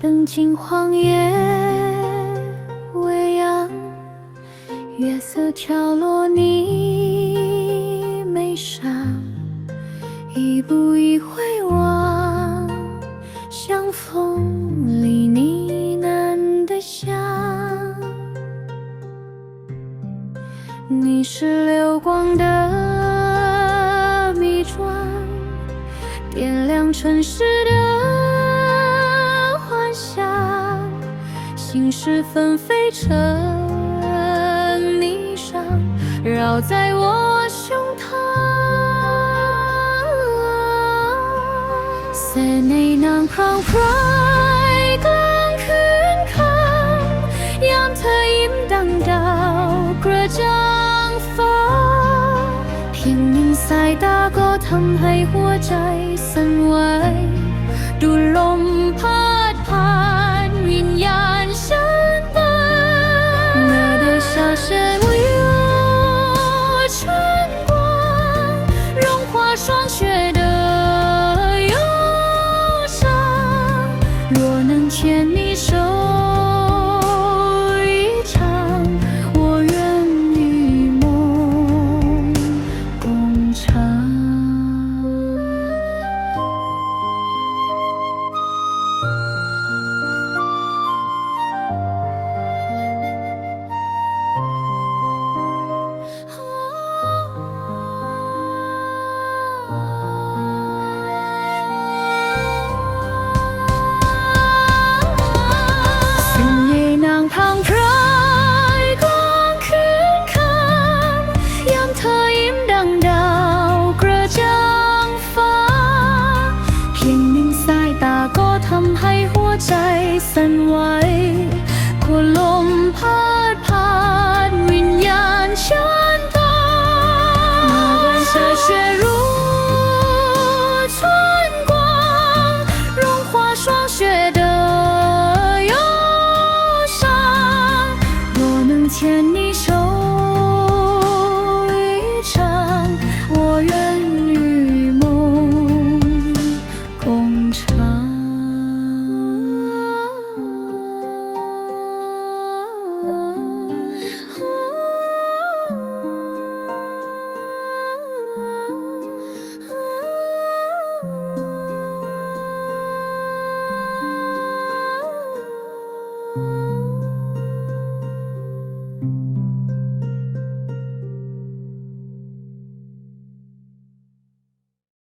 灯尽荒野未央，月色飘落你眉上，一步一回望，像风里呢喃的香。你是流光的迷装，点亮城市的心事纷飞成霓裳，绕在我胸膛。Sa nay nang prang prai glang khun kham Yam thơ im đằng đào กระจ่างฟ้า เพียงหนึ่งสายตาก็ทำให้หัวใจสั่นไหว ใจสั่นไหวขลัวลมพัดผ่า